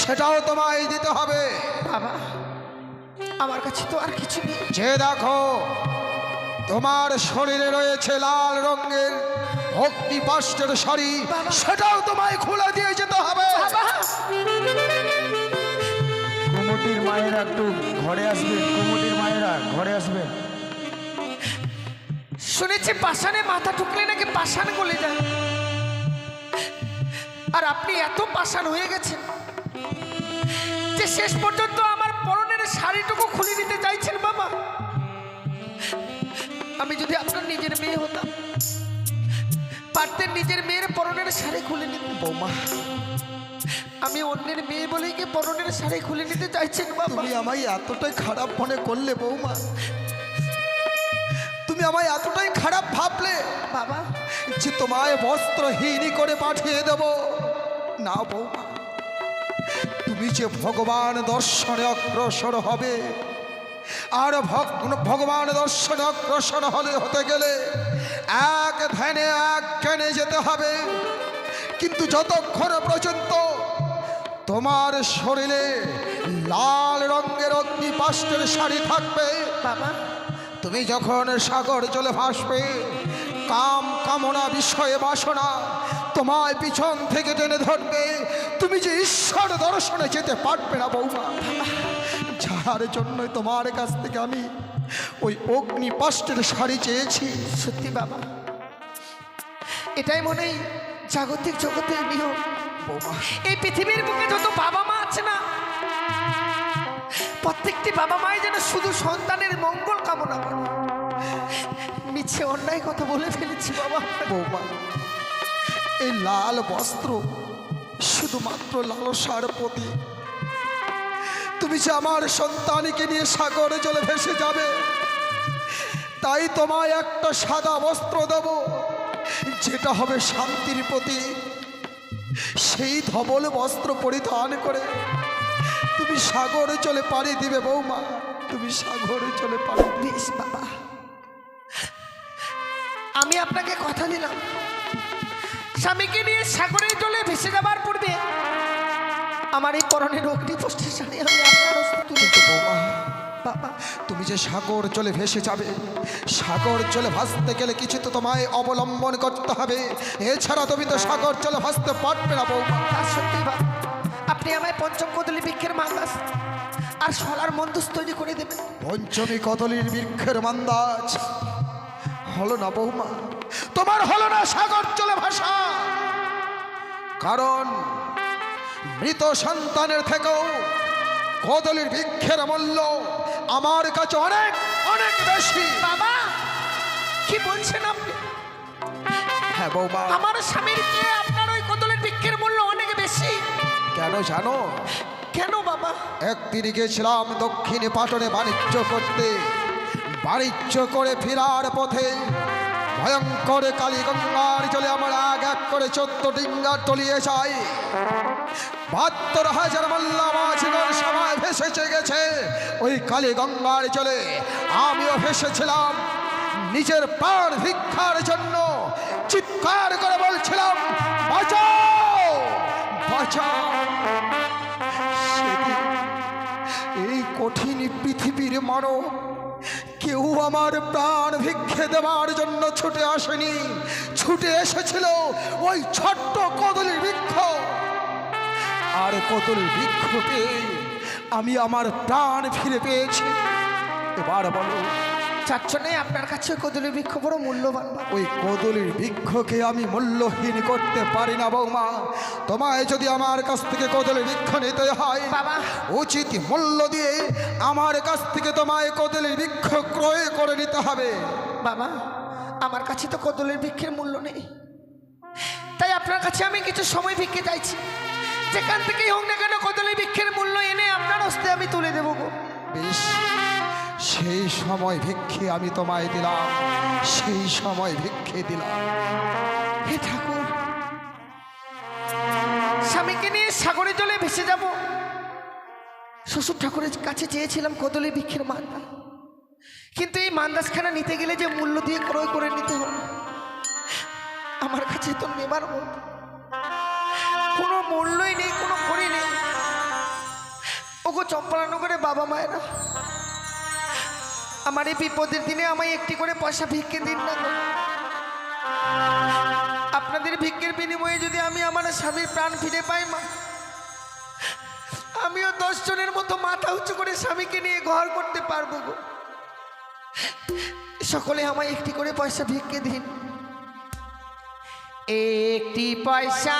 সেটাও তোমায় দিতে হবে। বাবা আমার কাছে তো আর কিছু নেই। যে দেখো তোমার শরীরে রয়েছে লাল রঙের অগ্নিপাষ্টের শাড়ি বাবা। সেটাও তোমায় খুলে দিয়ে যেতে হবে। কুমুটির মায়েরা একটু ঘরে আসবে কুমুটির মায়েরা ঘরে আসবে। শুনেছি পাষাণে মাথা ঠুকলে নাকি পাষাণ গলে যায়। আর আপনি এত পাষাণ হয়ে গেছেন। যে শেষ পর্যন্ত আমার পরনের শাড়িটুকু খুলে দিতে চাইছেন বাবা আমি যদি আপনার নিজের মেয়ে হতাম পারতেন নিজের মেয়ের পরনের শাড়ি খুলে নিতে বৌমা। আমি অন্যের মেয়ে বলেই কি পরনের শাড়ি খুলে নিতে চাইছেন বাবা? তুমি আমায় এতটাই খারাপ মনে করলে বৌমা। তুমি আমায় এতটাই খারাপ ভাবলে বাবা। যে তোমায় বস্ত্রহীনই করে পাঠিয়ে দেব। না বৌমা। তুমি যে ভগবান দর্শনে অগ্রসর হবে আর ভগ- ভগবান দর্শনে অগ্রসর হলে হতে গেলে এক ধ্যানে এক জ্ঞানে যেতে হবে। কিন্তু যতক্ষণ পর্যন্ত তোমার শরীরে লাল রঙের অগ্নিপাষ্টের শাড়ি থাকবে বাবা। তুমি যখন সাগর জলে ভাসবে কাম কামনা বিষয়ে বাসনা তোমায় পিছন থেকে টেনে ধরবে। তুমি যে ঈশ্বর দর্শনে যেতে পারবে না বৌমা। যার জন্য তোমার কাছ থেকে আমি ওই অগ্নি পাষ্টের শাড়ি চেয়েছি। সত্যি বাবা। এটাই মনে জাগতিক জগতের নিয়ম এই পৃথিবীর বুকে যত বাবা মা আছে না প্রত্যেকটি বাবা মাই যেন শুধু সন্তানের মঙ্গল কামনা করে। মিছে অন্যায় কথা বলে ফেলেছি বাবা। বৌমা এই লাল বস্ত্র, শুধুমাত্র লালসার প্রতি তুমি যে আমার সন্তানকে নিয়ে সাগরে জলে ভেসে যাবে, তাই তোমায় একটা সাদা বস্ত্র দেব, যেটা হবে শান্তির প্রতি সেই ধবল বস্ত্র পরিধান করে তুমি সাগরে চলে পাড়ি দিবে বৌমা, তুমি সাগরে চলে পাড়ি বেশ বাবা। আমি আপনাকে কথা দিলাম। স্বামীকে নিয়ে সাগরের জলে ভেসে যাবার পূর্বে আমার এই করণের অগ্নিপষ্টের শাড়ি আমি আপনার তুলে বৌমা বাবা, তুমি যে সাগর চলে ভেসে যাবে, সাগর চলে ভাসতে গেলে কিছু তো তোমায় অবলম্বন করতে হবে। এছাড়া তুমি তো সাগর চলে ভাসতে পারবে না, বৌমা। সত্যি বাবা আপনি আমায় পঞ্চম কদলি বৃক্ষের মাঙ্গাস আর সলার মন্দুস তৈরি করে দেবেন। পঞ্চমী কদলির বৃক্ষের মান্দাজ। হলো না, বৌমা তোমার হলো না সাগর চলে ভাষা কারণ মৃত সন্তানের থেকেও কদলির বৃক্ষের মূল্য আমার কাছে অনেক অনেক বেশি। বাবা কি বলছেন আপনি? হ্যাঁ বৌমা। আমার স্বামীর চেয়ে আপনার ওই কদলের বৃক্ষের মূল্য অনেক বেশি। কেন জানো? কেন বাবা? একদিন গেছিলাম দক্ষিণে পাটনে বাণিজ্য করতে। বাণিজ্য করে ফেরার পথে ভয়ঙ্কর কালীগঙ্গার জলে আমার এক এক করে চোদ্দ ডিঙ্গা তলিয়ে যায় বাহাত্তর হাজার মাল্লা মাঝিগর সময় ভেসেছে গেছে ওই কালীগঙ্গার জলে। আমিও ভেসেছিলাম, নিজের প্রাণ ভিক্ষার জন্য চিৎকার করে বলছিলাম এই কঠিন পৃথিবীর মানব কেউ আমার প্রাণ ভিক্ষে দেওয়ার জন্য ছুটে আসেনি। ছুটে এসেছিল ওই ছোট্ট কদলি বৃক্ষ। আর কদল বৃক্ষ আমি আমার প্রাণ ফিরে পেয়েছি। এবার বলো চারজনে আপনার কাছে ওই বৃক্ষ বড় মূল্যবান ওই কদলির বৃক্ষকে আমি মূল্যহীন করতে পারি না বৌমা। তোমায় যদি আমার কাছ থেকে কদলির বৃক্ষ নিতে হয় বাবা। উচিত মূল্য দিয়ে আমার কাছ থেকে তোমায় কদলির বৃক্ষ ক্রয় করে নিতে হবে। বাবা আমার কাছে তো কদলের বৃক্ষের মূল্য নেই। তাই আপনার কাছে আমি কিছু সময় ভিক্ষে চাইছি। যেখান থেকেই হোক না কেন কদলের বৃক্ষের মূল্য এনে আপনার হস্তে আমি তুলে দেবো গো। বেশ। সেই সময় ভিক্ষে আমি তোমায় দিলাম। সেই সময় ভিক্ষে দিলাম। হে ঠাকুর, স্বামীকে নিয়ে সাগরে জলে ভেসে যাব। শ্বশুর ঠাকুরের কাছে চেয়েছিলাম কদলি ভিক্ষের মান্দা কিন্তু এই মান্দাসখানা নিতে গেলে যে মূল্য দিয়ে ক্রয় করে নিতে হবে, আমার কাছে তো নেবার কোনো মূল্যই নেই, কোনো করি নেই। ওগো চম্পলানগরে বাবা মায়েরা আমার এই বিপদের দিনে আমায় একটি করে পয়সা ভিক্ষে দিন না আপনাদের ভিক্ষের বিনিময়ে যদি আমি আমার স্বামীর প্রাণ ফিরে পাই, মা, আমিও দশজনের মতো মাথা উঁচু করে স্বামীকে নিয়ে ঘর করতে পারব গো। সকলে আমায় একটি করে পয়সা ভিক্ষে দিন। একটি পয়সা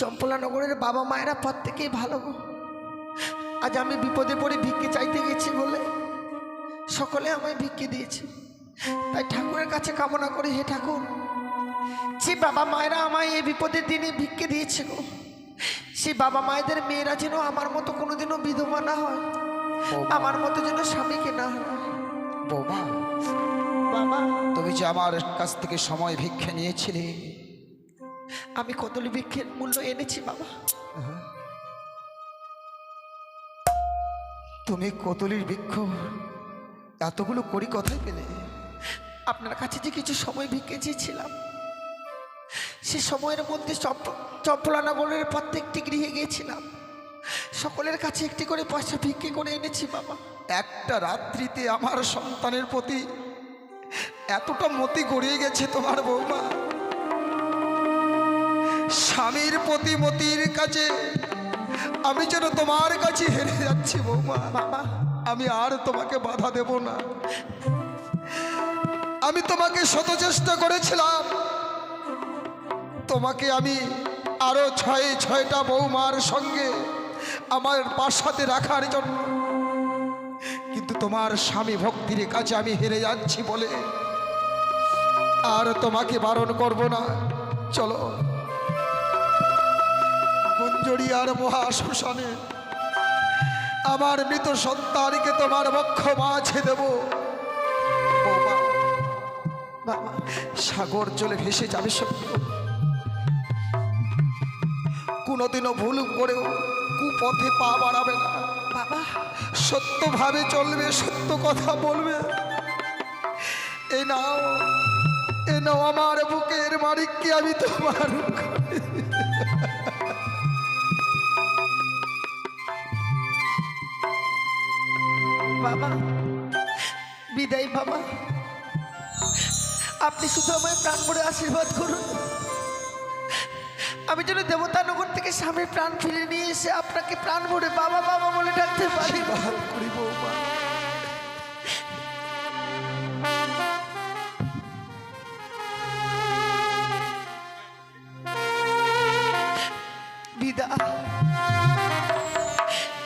চম্পলানগরের বাবা মায়েরা পর থেকেই ভালো গো। আজ আমি বিপদে পড়ে ভিক্ষে চাইতে গেছি বলে সকলে আমায় ভিক্ষে দিয়েছে। তাই ঠাকুরের কাছে কামনা করে হে ঠাকুর যে বাবা মায়েরা আমায় এই বিপদের দিনে ভিক্ষে দিয়েছে গো সে বাবা মায়েদের মেয়েরা যেন আমার মতো কোনোদিনও বিধবা না হয় আমার মতো যেন স্বামীকে না হয়। বাবা। তুমি যে আমার কাছ থেকে সময় ভিক্ষে নিয়েছিলে আমি কদলি বৃক্ষের মূল্য এনেছি বাবা। তুমি কতলির বৃক্ষ এতগুলো করি কথাই পেলে? আপনার কাছে যে কিছু সময় ভিক্ষে চেয়েছিলাম সে সময়ের মধ্যে চপ- চম্পলানগরের প্রত্যেকটি গৃহে গিয়েছিলাম। সকলের কাছে একটি করে পয়সা ভিক্ষে করে এনেছি বাবা। একটা রাত্রিতে আমার সন্তানের প্রতি এতটা মতি গড়িয়ে গেছে তোমার বৌমা। স্বামীর প্রতিমতির কাছে আমি যেন তোমার কাছে হেরে যাচ্ছি, বৌমা। আমি আর তোমাকে বাধা দেব না। আমি তোমাকে শত চেষ্টা করেছিলাম। তোমাকে আমি আরও ছয়, ছয়টা বৌমার সঙ্গে আমার পাশাতে রাখার জন্য। কিন্তু তোমার স্বামী ভক্তির কাছে আমি হেরে যাচ্ছি বলে আর তোমাকে বারণ করব না। চলো। গুঞ্জরিয়ার মহাশ্মশানে। আমার মৃত সন্তানকে তোমার বক্ষ মাঝে দেব। সাগর জলে ভেসে যাবে সত্য কোনোদিনও ভুল করেও কুপথে পা বাড়াবে না। বাবা। সত্যভাবে চলবে সত্য কথা বলবে। এ নাও এ নাও আমার বুকের মারিককে আমি তোমার বাবা। বিদায় বাবা। আপনি শুধু আমায় প্রাণ ভরে আশীর্বাদ করুন। আমি যেন দেবতানগর থেকে স্বামীর প্রাণ ফিরে নিয়ে এসে আপনাকে প্রাণ ভরে বাবা বাবা বলে ডাকতে পারি। বিদায়।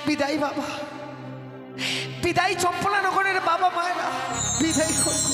বিদায় বাবা। বিদায় চম্পলানগরের বাবা মায়েরা বিদায় করুন।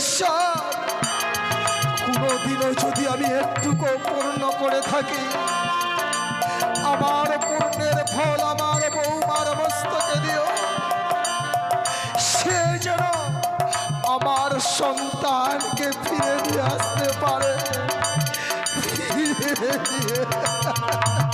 ঈশ্বর। যদি আমি একটুকু পূর্ণ করে থাকি, আমার পূর্ণের ফল আমার বৌমার মস্তকে দিও। সে যেন আমার সন্তানকে ফিরে নিয়ে আসতে পারে। ফিরে নিয়ে